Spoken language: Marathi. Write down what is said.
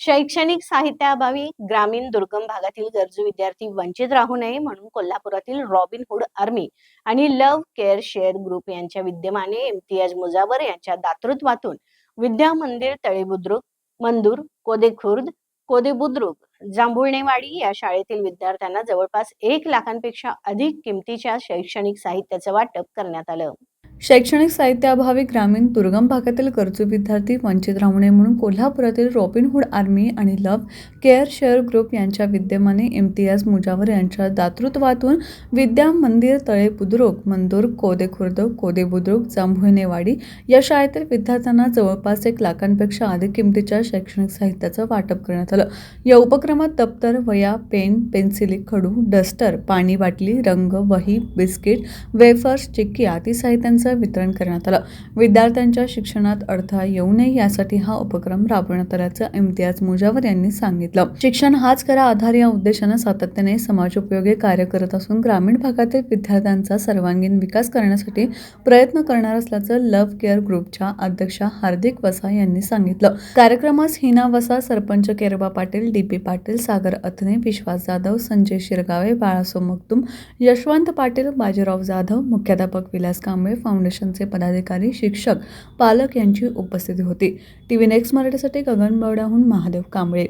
शैक्षणिक साहित्याअभावी ग्रामीण दुर्गम भागातील गरजू विद्यार्थी वंचित राहू नये म्हणून कोल्हापुरातील रॉबिनहुड आर्मी आणि लव्ह केअर शेअर ग्रुप यांच्या विद्यमाने इम्तियाज मुजावर यांच्या दातृत्वातून विद्या मंदिर तळेबुद्रुक मंदूर कोदेखुर्द कोदेबुद्रुक जांभुळणेवाडी या शाळेतील विद्यार्थ्यांना जवळपास एक लाखांपेक्षा अधिक किमतीच्या शैक्षणिक साहित्याचं वाटप करण्यात आलं. शैक्षणिक साहित्याअभावी ग्रामीण दुर्गम भागातील गरजू विद्यार्थी वंचित राहू नये म्हणून कोल्हापुरातील रॉबिनहूड आर्मी आणि लव्ह केअर शेअर ग्रुप यांच्या विद्यमाने इम्तियाज मुजावर यांच्या दातृत्वातून विद्या मंदिर तळे बुद्रुक मंदूर कोदे खुर्द कोदे बुद्रुक जांभुळनेवाडी या शाळेतील विद्यार्थ्यांना जवळपास एक लाखांपेक्षा अधिक किमतीच्या शैक्षणिक साहित्याचं वाटप करण्यात आलं. या उपक्रमात दप्तर वया पेन पेन्सिली खडू डस्टर पाणी बाटली रंग वही बिस्किट वेफर्स चिक्की आदी साहित्यांचं वितरण करण्यात आलं. विद्यार्थ्यांच्या शिक्षणात अडथळा येऊ नये यासाठी हा उपक्रम राबवण्यात आल्याचं इम्तियाज मुजावर यांनी सांगितलं. शिक्षण हाच खरा आधार या उद्देशानं सातत्याने समाजोपयोगी कार्य करत असून ग्रामीण भागातील विद्यार्थ्यांचा सर्वांगीण विकास करण्यासाठी प्रयत्न करणार असल्याचं लव्ह केअर ग्रुपच्या अध्यक्षा हार्दिक वसा यांनी सांगितलं. कार्यक्रमास हिना वसा सरपंच केरबा पाटील डी पी पाटील सागर अथने विश्वास जाधव संजय शिरगावे बाळासो मक्तुम यशवंत पाटील बाजीराव जाधव मुख्याध्यापक विलास कांबळे फाउंडेशनचे पदाधिकारी शिक्षक पालक यांची उपस्थिती होती. टी व्ही नेक्स्ट मराठीसाठी गगन बवड्याहून महादेव कांबळे.